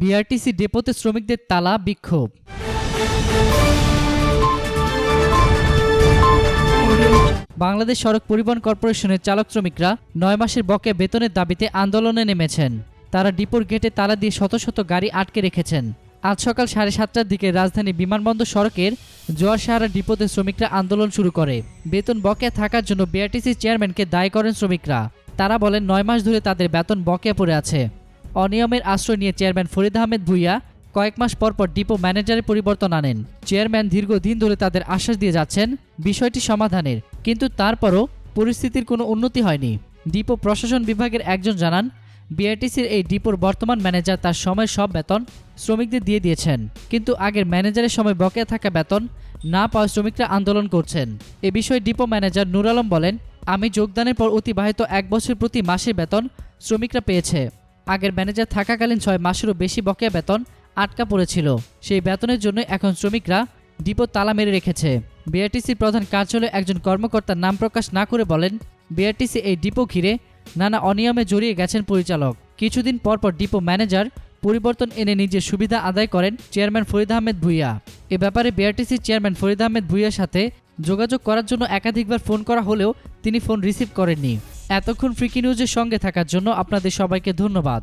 BRTC ডেপোতে শ্রমিকদের তালা বিক্ষোভ। বাংলাদেশ সড়ক পরিবহন কর্পোরেশনের চালক শ্রমিকরা নয় মাসের বকে বেতনের দাবিতে আন্দোলনে নেমেছেন। তারা ডিপোর গেটে তালা দিয়ে শত শত গাড়ি আটকে রেখেছেন। আজ সকাল সাড়ে সাতটার দিকে রাজধানী বিমানবন্দর সড়কের জোয়ার সাহারা ডিপোতে শ্রমিকরা আন্দোলন শুরু করে। বেতন বকেয়া থাকার জন্য বিআরটিসি চেয়ারম্যানকে দায়ী করেন শ্রমিকরা। তারা বলেন, নয় মাস ধরে তাদের বেতন বকেয়া পড়ে আছে। অনিয়মের আশ্রয় নিয়ে চেয়ারম্যান ফরিদ আহমেদ ভুইয়া কয়েক মাস পর পর ডিপো ম্যানেজারের পরিবর্তন আনেন। চেয়ারম্যান দীর্ঘদিন ধরে তাদের আশ্বাস দিয়ে যাচ্ছেন বিষয়টি সমাধানের, কিন্তু তারপরও পরিস্থিতির কোনো উন্নতি হয়নি। ডিপো প্রশাসন বিভাগের একজন জানান, বিআরটিসির এই ডিপোর বর্তমান ম্যানেজার তার সময়ের সব বেতন শ্রমিকদের দিয়ে দিয়েছেন, কিন্তু আগের ম্যানেজারের সময় বকেয়া থাকা বেতন না পাওয়া শ্রমিকরা আন্দোলন করছেন। এ বিষয়ে ডিপো ম্যানেজার নুর আলম বলেন, আমি যোগদানের পর অতিবাহিত এক বছর প্রতি মাসের বেতন শ্রমিকরা পেয়েছে। আগের ম্যানেজার থাকাকালীন ছয় মাসেরও বেশি বকেয়া বেতন আটকা পড়েছিল। সেই বেতনের জন্য এখন শ্রমিকরা ডিপো তালা মেরে রেখেছে। বিআরটিসি প্রধান কার্যালয়ে একজন কর্মকর্তার নাম প্রকাশ না করে বলেন, বিআরটিসি এই ডিপো ঘিরে নানা অনিয়মে জড়িয়ে গেছেন পরিচালক। কিছুদিন পর পর ডিপো ম্যানেজার পরিবর্তন এনে নিজের সুবিধা আদায় করেন চেয়ারম্যান ফরিদ আহমেদ ভুইয়া। এ ব্যাপারে বিআরটিসির চেয়ারম্যান ফরিদ আহমেদ ভুইয়ার সাথে যোগাযোগ করার জন্য একাধিকবার ফোন করা হলেও তিনি ফোন রিসিভ করেননি। এতক্ষণ ফ্রিকি নিউজের সঙ্গে থাকার জন্য আপনাদের সবাইকে ধন্যবাদ।